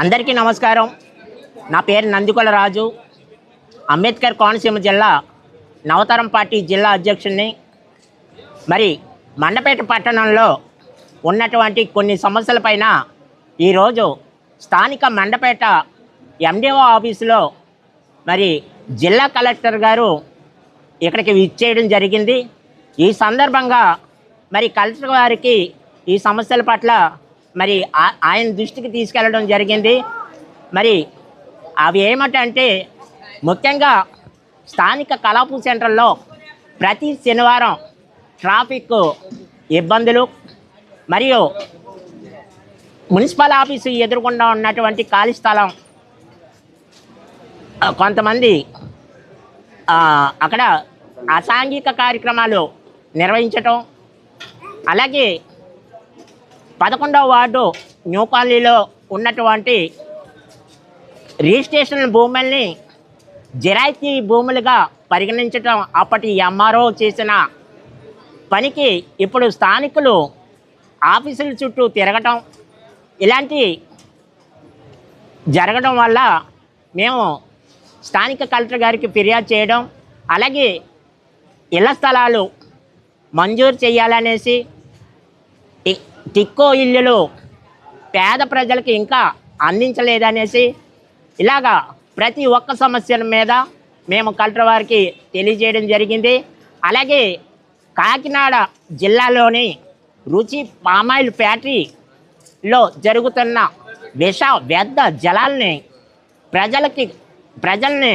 అందరికీ నమస్కారం. నా పేరు నందికొల రాజు. అంబేద్కర్ కోనసీమ జిల్లా నవతరం పార్టీ జిల్లా అధ్యక్షుడిని మరి మండపేట పట్టణంలో ఉన్నటువంటి కొన్ని సమస్యలపైన ఈరోజు స్థానిక మండపేట ఎండిఓ ఆఫీసులో మరి జిల్లా కలెక్టర్ గారు ఇక్కడికి విచ్చేయడం జరిగింది. ఈ సందర్భంగా మరి కలెక్టర్ గారికి ఈ సమస్యల పట్ల మరి ఆ- ఆయన దృష్టికి తీసుకెళ్ళడం జరిగింది. మరి అవి ఏమిటంటే ముఖ్యంగా స్థానిక కళాపు సెంటర్లో ప్రతి శనివారం ట్రాఫిక్ ఇబ్బందులు మరియు మున్సిపల్ ఆఫీసు ఎదురుకుండా ఉన్నటువంటి ఖాళీ స్థలం కొంతమంది అక్కడ అసాంఘిక కార్యక్రమాలు నిర్వహించటం అలాగే పదకొండవ వార్డు న్యూ కాలనీలో ఉన్నటువంటి రిజిస్ట్రేషన్ భూముల్ని జిరాయితీ భూములుగా పరిగణించటం అప్పటి ఎంఆర్ఓ చేసిన పనికి ఇప్పుడు స్థానికులు ఆఫీసుల చుట్టూ తిరగటం ఇలాంటి జరగడం వల్ల మేము స్థానిక కలెక్టర్ గారికి ఫిర్యాదు చేయడం అలాగే ఇళ్ళ స్థలాలు మంజూరు చేయాలనేసి టిక్కో ఇల్లులు పేద ప్రజలకు ఇంకా అందించలేదనేసి ఇలాగా ప్రతి ఒక్క సమస్యల మీద మేము కలెక్టర్ వారికి తెలియజేయడం జరిగింది. అలాగే కాకినాడ జిల్లాలోని రుచి పామాయిల్ ఫ్యాక్టరీలో జరుగుతున్న విష వ్యర్థ జలాల్ని ప్రజలకి ప్రజల్ని